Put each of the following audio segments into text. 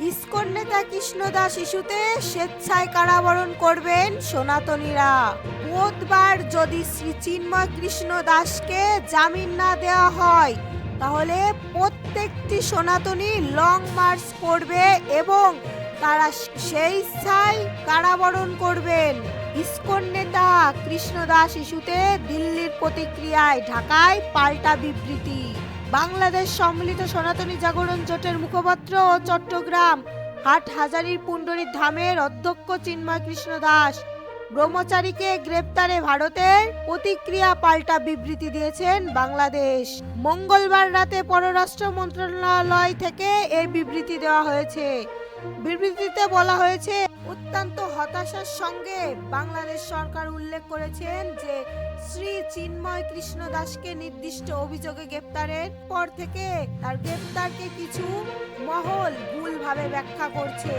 ISKCON নেতা কৃষ্ণদাস ইস্যুতে স্বেচ্ছায় কারাবরণ করবেন সনাতনীরা। বুধবার যদি শ্রী চিন্ময় কৃষ্ণ দাসকে জামিন না দেওয়া হয়, তাহলে প্রত্যেকটি সনাতনী লং মার্চ করবে এবং তারা সেই স্থায় কারাবরণ করবেন। ইস্কন নেতা কৃষ্ণ দাস ইস্যুতে দিল্লির প্রতিক্রিয়ায় ঢাকায় পাল্টা বিবৃতি। বাংলাদেশ সম্মিলিত সনাতনী জাগরণ জোটের মুখপাত্র ও চট্টগ্রাম হাট হাজারির পুণ্ডরীর ধামের অধ্যক্ষ চিন্ময় কৃষ্ণ দাস। ব্রহ্মচারীকে গ্রেপ্তারে ভারতের প্রতিক্রিয়া পাল্টা বিবৃতি দিয়েছেন বাংলাদেশ। মঙ্গলবার রাতে পররাষ্ট্র মন্ত্রণালয় থেকে এই বিবৃতি দেওয়া হয়েছে। বিবৃতিতে বলা হয়েছে অত্যন্ত হতাশার সঙ্গে বাংলাদেশ সরকার উল্লেখ করেছেন যে শ্রী চিন্ময় কৃষ্ণ দাসকে নির্দিষ্ট অভিযোগে গ্রেপ্তারের পর থেকে তার গ্রেপ্তারকে কিছু মহল ভুলভাবে ব্যাখ্যা করছে।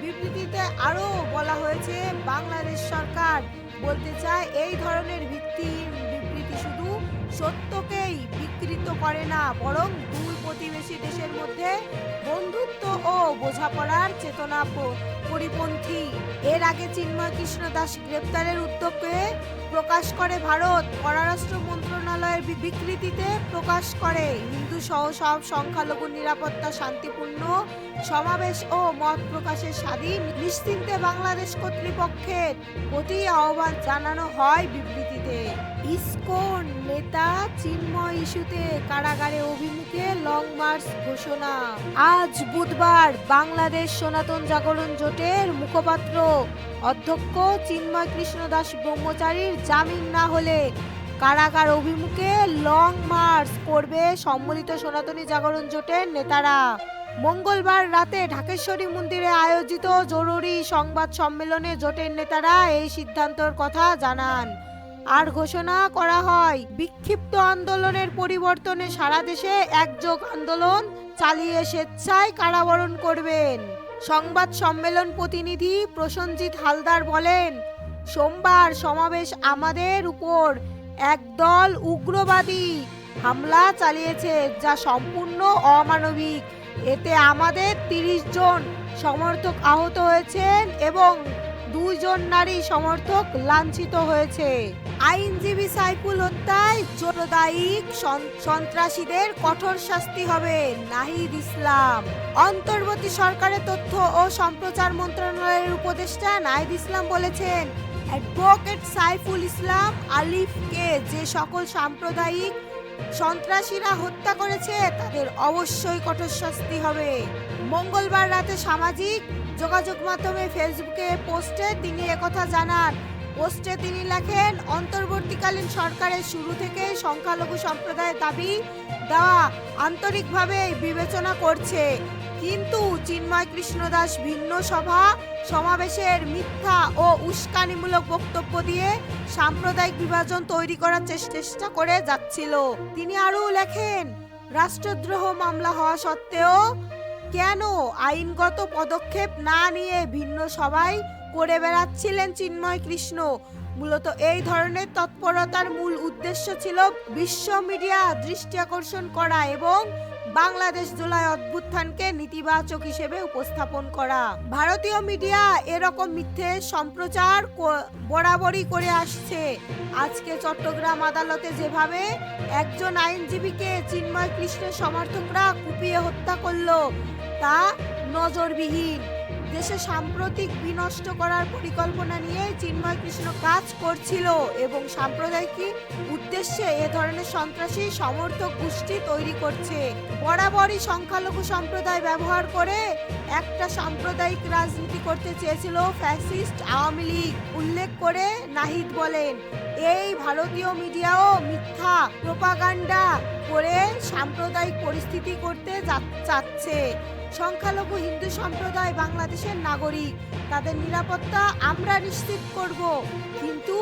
বিবৃতিতে আরও বলা হয়েছে, বাংলাদেশ সরকার বলতে চায় এই ধরনের ভিত্তিহীন বিবৃতি শুধু সত্যকেই বিকৃত করে না, বরং দুই প্রতিবেশী দেশের মধ্যে বন্ধুত্ব ও বোঝাপড়ার চেতনা পরিপন্থী। এর আগে চিন্ময় কৃষ্ণ দাস গ্রেপ্তারের উদ্যোগকে প্রকাশ করে ভারত, পররাষ্ট্র মন্ত্রণালয়ের বিবৃতিতে প্রকাশ করে। হিন্দু সহ সব সংখ্যালঘু নিরাপত্তা শান্তিপূর্ণ সমাবেশ ও মত প্রকাশের স্বাধীন নিশ্চিন্তে বাংলাদেশ কর্তৃপক্ষের প্রতি আহ্বান জানানো হয় বিবৃতিতে। ইসকন নেতা চিন্ময় ইস্যুতে কারাগারে অভিমুখে লং মার্চ ঘোষণা। আজ বুধবার বাংলাদেশ সনাতন জাগরণ জোটের মুখপাত্র অধ্যক্ষ চিন্ময় কৃষ্ণ দাস ব্রহ্মচারীর জামিন না হলে কারাগার অভিমুখে লং মার্চ করবে সম্মিলিত সনাতনী জাগরণ জোটের নেতারা। মঙ্গলবার রাতে ঢাকেশ্বরী মন্দিরে আয়োজিত জরুরি সংবাদ সম্মেলনে জোটের নেতারা এই সিদ্ধান্তর কথা জানান। আর ঘোষণা করা হয়, বিক্ষিপ্ত আন্দোলনের পরিবর্তনে সারা দেশে একযোগ আন্দোলন চালিয়ে স্বেচ্ছায় কারাবরণ করবেন। সংবাদ সম্মেলন প্রতিনিধি প্রসঞ্জিৎ হালদার বলেন, সোমবার সমাবেশ আমাদের উপর একদল উগ্রবাদী হামলা চালিয়েছে যা সম্পূর্ণ অমানবিক। এতে আমাদের তিরিশ জন সমর্থক আহত হয়েছেন এবং দুইজন নারী সমর্থক লাঞ্ছিত হয়েছে। আইনজীবী সাইফুল হত্যায় জোরদায়িক সন- সন্ত্রাসীদের কঠোর শাস্তি হবে নাহিদ ইসলাম। অন্তর্বর্তী সরকারের তথ্য ও সম্প্রচার মন্ত্রণালয়ের উপদেষ্টা নাহিদ ইসলাম বলেছেন, অ্যাডভোকেট সাইফুল ইসলাম আলিফকে যে সকল সাম্প্রদায়িক সন্ত্রাসীরা হত্যা করেছে, তাদের অবশ্যই কঠোর শাস্তি হবে। মঙ্গলবার রাতে সামাজিক যোগাযোগ মাধ্যমে ফেসবুকে পোস্টে তিনি একথা জানান। পোস্টে তিনি লেখেন, অন্তর্বর্তীকালীন সরকারের শুরু থেকে সংখ্যালঘু সম্প্রদায়ের দাবি দেওয়া আন্তরিকভাবে বিবেচনা করছে। কিন্তু চিন্ময় কৃষ্ণ দাস ভিন্ন সভা, সমাবেশের মিথ্যা ও উস্কানিমূলক বক্তব্য দিয়ে সাম্প্রদায়িক বিভাজন তৈরি করার চেষ্টা করে যাচ্ছিল। তিনি আরও লেখেন, রাষ্ট্রদ্রোহ মামলা হওয়া সত্ত্বেও কেন আইনগত পদক্ষেপ না নিয়ে ভিন্ন সবাই করে বেড়াচ্ছিলেন চিন্ময় কৃষ্ণ? মূলত এই ধরনের তৎপরতার মূল উদ্দেশ্য ছিল বিশ্ব মিডিয়া দৃষ্টি আকর্ষণ করা এবং বাংলাদেশ জুলাই অভ্যুত্থানকে নেতিবাচক হিসেবে উপস্থাপন করা। ভারতীয় মিডিয়া এরকম মিথ্যে সম্প্রচার বরাবরই করে আসছে। আজকে চট্টগ্রাম আদালতে যেভাবে একজন আইনজীবীকে চিন্ময় কৃষ্ণের সমর্থকরা কুপিয়ে হত্যা করল, তা নজরবিহীন। দেশে সাম্প্রতিক বিনষ্ট করার পরিকল্পনা নিয়ে চিন্ময় কৃষ্ণ কাজ করছিল এবং সাম্প্রদায়িক উদ্দেশ্যে এ ধরনের সন্ত্রাসী সমর্থক গোষ্ঠী তৈরি করছে। বরাবরই সংখ্যালঘু সম্প্রদায় ব্যবহার করে একটা সাম্প্রদায়িক রাজনীতি করতে চেয়েছিল ফ্যাসিস্ট আওয়ামী লীগ। উল্লেখ করে নাহিদ বলেন, এই ভারতীয় মিডিয়াও মিথ্যা, প্রোপাগান্ডা করে সাম্প্রদায়িক পরিস্থিতি করতে চাচ্ছে। সংখ্যালঘু হিন্দু সম্প্রদায় বাংলাদেশের নাগরিক। তাদের নিরাপত্তা আমরা নিশ্চিত করব। কিন্তু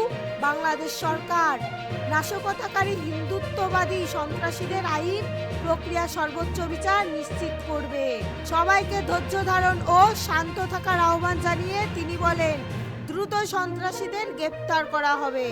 বাংলাদেশ সরকার নাশকতাকারী হিন্দুত্ববাদী সন্ত্রাসীদের আইন প্রক্রিয়া সর্বোচ্চ বিচার নিশ্চিত করবে। সবাইকে ধৈর্য ধারণ ও শান্ত থাকার আহ্বান জানিয়ে তিনি বলেন, দ্রুত সন্ত্রাসীদের গ্রেপ্তার করা হবে।